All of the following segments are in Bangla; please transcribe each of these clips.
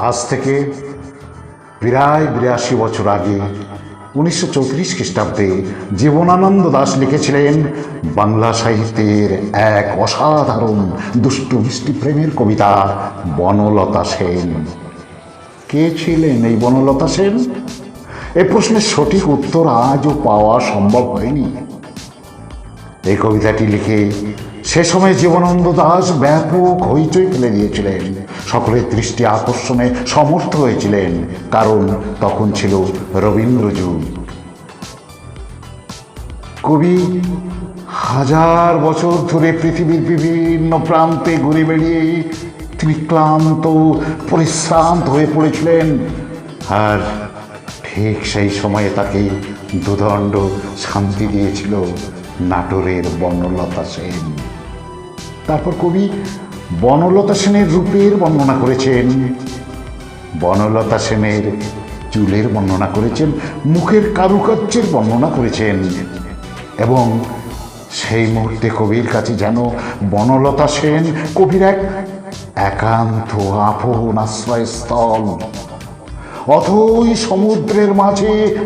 আজ থেকে প্রায় বিরাশি বছর আগে উনিশশো চৌত্রিশ খ্রিস্টাব্দে জীবনানন্দ দাস লিখেছিলেন বাংলা সাহিত্যের এক অসাধারণ দুষ্টু মিষ্টি প্রেমের কবিতা, বনলতা সেন। কে ছিলেন এই বনলতা সেন? এ প্রশ্নের সঠিক উত্তর আজও পাওয়া সম্ভব হয়নি। এই কবিতাটি লিখে সে সময় জীবনানন্দ দাস ব্যাপক হইচই ফেলে দিয়েছিলেন। সকলের দৃষ্টি আকর্ষণে সমর্থ হয়েছিলেন, কারণ তখন ছিল রবীন্দ্র যুগ। কবি, হাজার বছর ধরে পৃথিবীর বিভিন্ন প্রান্তে ঘুরে বেড়িয়ে তিনি ক্লান্ত, পরিশ্রান্ত হয়ে পড়েছিলেন। আর ঠিক সেই সময়ে তাকে দুদণ্ড শান্তি দিয়েছিল। নাটোরের বনলতা সেন। তারপর কবি বনলতা সেনের রূপের বর্ণনা করেছেন। বনলতা সেনের চুলের বর্ণনা করেছেন, মুখের কারুকার্যের বর্ণনা করেছেন এবং সেই মুহূর্তে কবির কাছে যেন বনলতা সেন কবির এক একান্ত আপন আশ্রয়স্থল। অথই সমুদ্রের মাঝে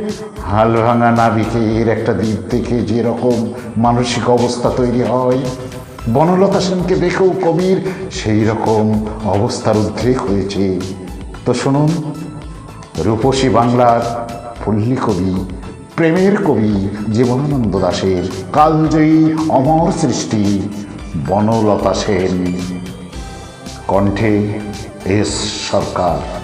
হাল ভাঙা নাবিকের একটা দ্বীপ থেকে যেরকম মানসিক অবস্থা তৈরি হয়। বনলতা সেনকে দেখেও কবির সেই রকম অবস্থার উদ্রেক হয়েছে। তো শুনুন, রূপসী বাংলার পল্লী কবি, প্রেমের কবি জীবনানন্দ দাশের কালজয়ী অমর সৃষ্টি বনলতা সেন। কণ্ঠে এস সরকার।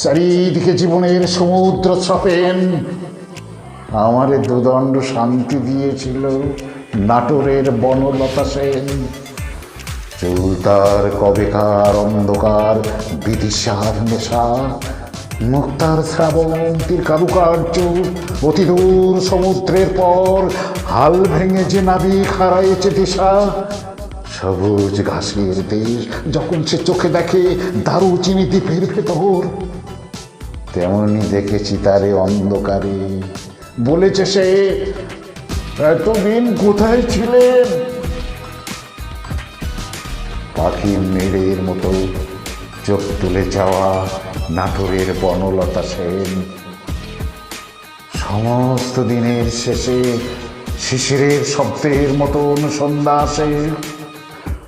চারিদিকে জীবনের সমুদ্র ছপেন। আমারে দুদণ্ড শান্তি দিয়েছিল নাটোরের বনলতা সেন। চুল তার কবেকার অন্ধকার, বিদিশার নেশা মুক্তার শ্রাবন্তীর কারুকার্য অতিদূর সমুদ্রের পর হাল ভেঙে যে নাবিক হারাইছে দিশা, সবুজ ঘাসের দেশ যখন সে চোখে দেখে দারুচিনি দ্বীপের ভেতর। তেমনি দেখেছি তারে অন্ধকারে। বলেছে সে, এতদিন কোথায় ছিলেন পাখির মেড়ের মতো চোখ তুলে যাওয়া নাটোরের বনলতা সেন। সমস্ত দিনের শেষে শিশিরের শব্দের মতো সন্ধ্যা আসে।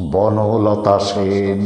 বনলতা সেন।